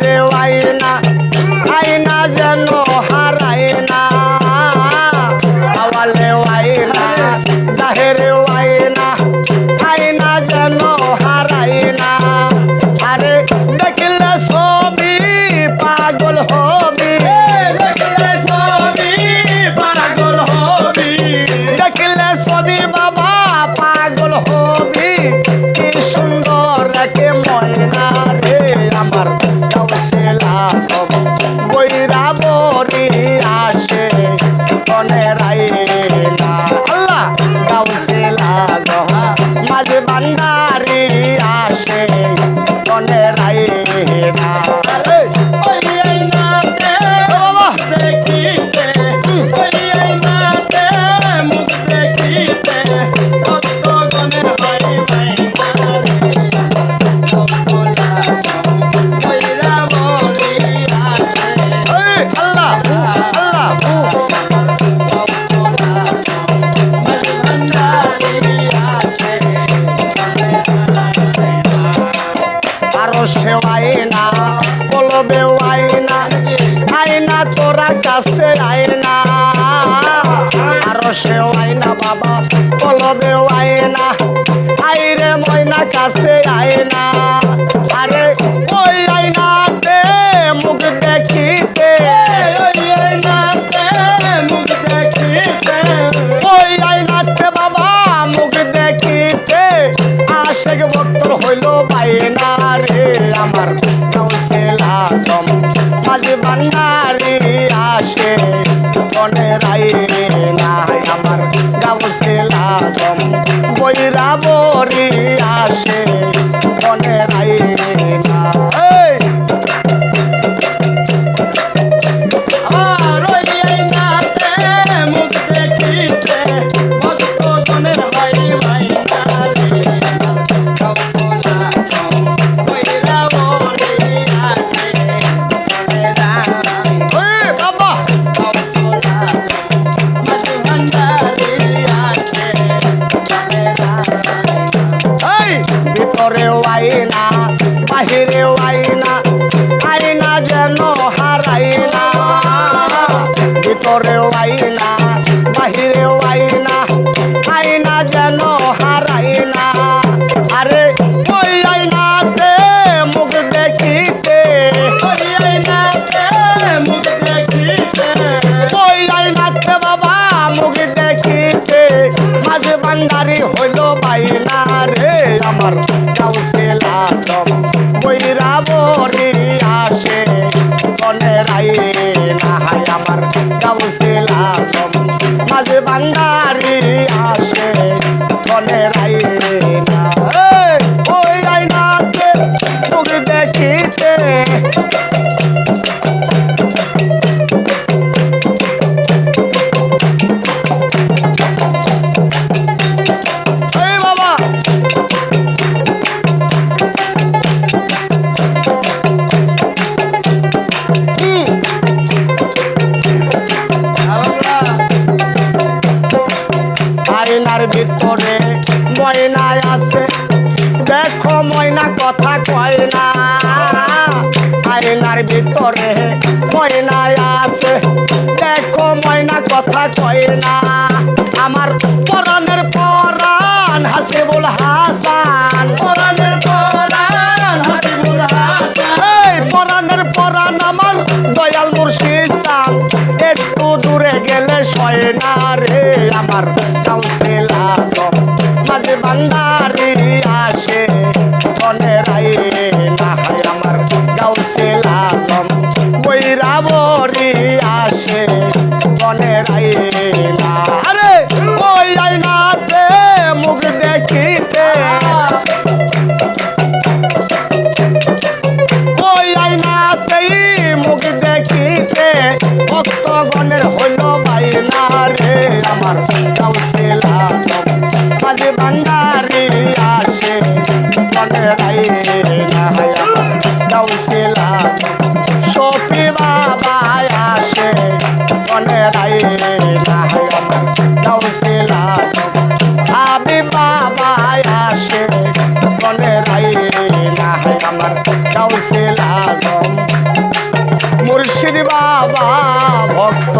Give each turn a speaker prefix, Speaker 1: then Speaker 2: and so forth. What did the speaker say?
Speaker 1: জাহেরে ওয়াইনা আইনা যেন হারাইনা আওয়ালে ওয়াইনা জাহেরে ওয়াইনা আইনা যেন হারাইনা আরে দেখলে ছবি পাগল হবি। live high. না বাবা বলবে আইনা আইরে ময়না কাছে আইনা আরে ওই আইনাতে মুখ দেখিতে। ওই আইনাতে বাবা, মুখ দেখিতে। আশেক ভক্তর হইল বাইনা রে, আমার কাউসেলা আসে কনে রাই নাই আমার। वाईला बाहेर वाईला মাঝে বান্ডারি হইল বাইনা রে। আমার কাউসেলা দম বইরা বরি আসে। কনে রাই না হাই আমার কাউসেলা দম মাঝে বান্ডারি আসে। কনে রাই না ওই আইনাতে মুখ দেখিতে ভিতরে ময়নায় আছে। দেখো ময়না কথা কয় না। আয়নার ভিতরে ময়নায় আছে। দেখো ময়না কথা কয় না। আমার পরাণের পরাণ হাসিবুল হাসান। আসে মনে বরি আসে মনে রাই না আরে! ওই আইনাতে মুখ দেখিতে। মুখ দেখিতে। ভক্তগণের হইল বাইনা কাউসিলা সফি বাবা আসে, মনে রাই না আমার কাউসিলা হাবি বাবা আসে, মনে রাই আমার কাউসিলা মুর্শিদ বাবা ভক্ত।